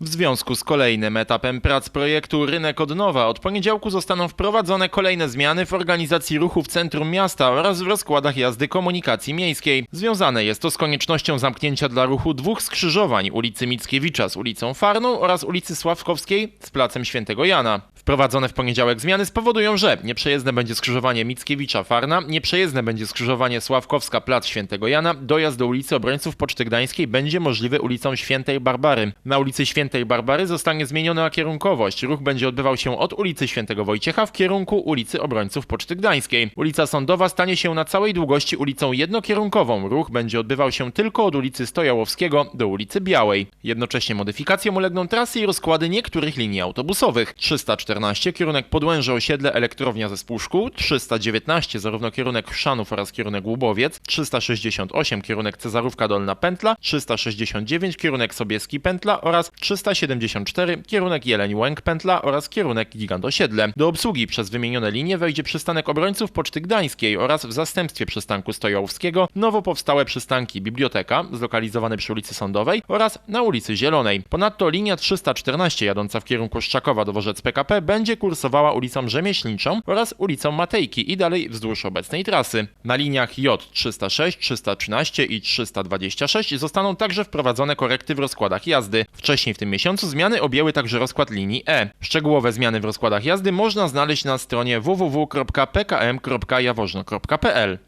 W związku z kolejnym etapem prac projektu Rynek od Nowa od poniedziałku zostaną wprowadzone kolejne zmiany w organizacji ruchu w centrum miasta oraz w rozkładach jazdy komunikacji miejskiej. Związane jest to z koniecznością zamknięcia dla ruchu dwóch skrzyżowań ulicy Mickiewicza z ulicą Farną oraz ulicy Sławkowskiej z placem Świętego Jana. Wprowadzone w poniedziałek zmiany spowodują, że nieprzejezdne będzie skrzyżowanie Mickiewicza-Farna, nieprzejezdne będzie skrzyżowanie Sławkowska-Plac Świętego Jana, dojazd do ulicy Obrońców Poczty Gdańskiej będzie możliwy ulicą Świętej Barbary. Na ulicy Świętej Barbary zostanie zmieniona kierunkowość. Ruch będzie odbywał się od ulicy Świętego Wojciecha w kierunku ulicy Obrońców Poczty Gdańskiej. Ulica Sądowa stanie się na całej długości ulicą jednokierunkową. Ruch będzie odbywał się tylko od ulicy Stojałowskiego do ulicy Białej. Jednocześnie modyfikacjom ulegną trasy i rozkłady niektórych linii autobusowych. 314 kierunek Podłęże Osiedle Elektrownia Zespół Szkół, 319 zarówno kierunek Chrzanów oraz kierunek Łubowiec, 368 kierunek Cezarówka Dolna Pętla, 369 kierunek Sobieski Pętla oraz 374 kierunek Jeleń Łęk Pętla oraz kierunek Gigant Osiedle. Do obsługi przez wymienione linie wejdzie przystanek obrońców Poczty Gdańskiej oraz w zastępstwie przystanku Stojałowskiego nowo powstałe przystanki Biblioteka, zlokalizowane przy ulicy Sądowej oraz na ulicy Zielonej. Ponadto linia 314 jadąca w kierunku Szczakowa Dworzec PKP będzie kursowała ulicą Rzemieślniczą oraz ulicą Matejki i dalej wzdłuż obecnej trasy. Na liniach J 306, 313 i 326 zostaną także wprowadzone korekty w rozkładach jazdy. Wcześniej w tym miesiącu zmiany objęły także rozkład linii E. Szczegółowe zmiany w rozkładach jazdy można znaleźć na stronie www.pkm.jaworzno.pl.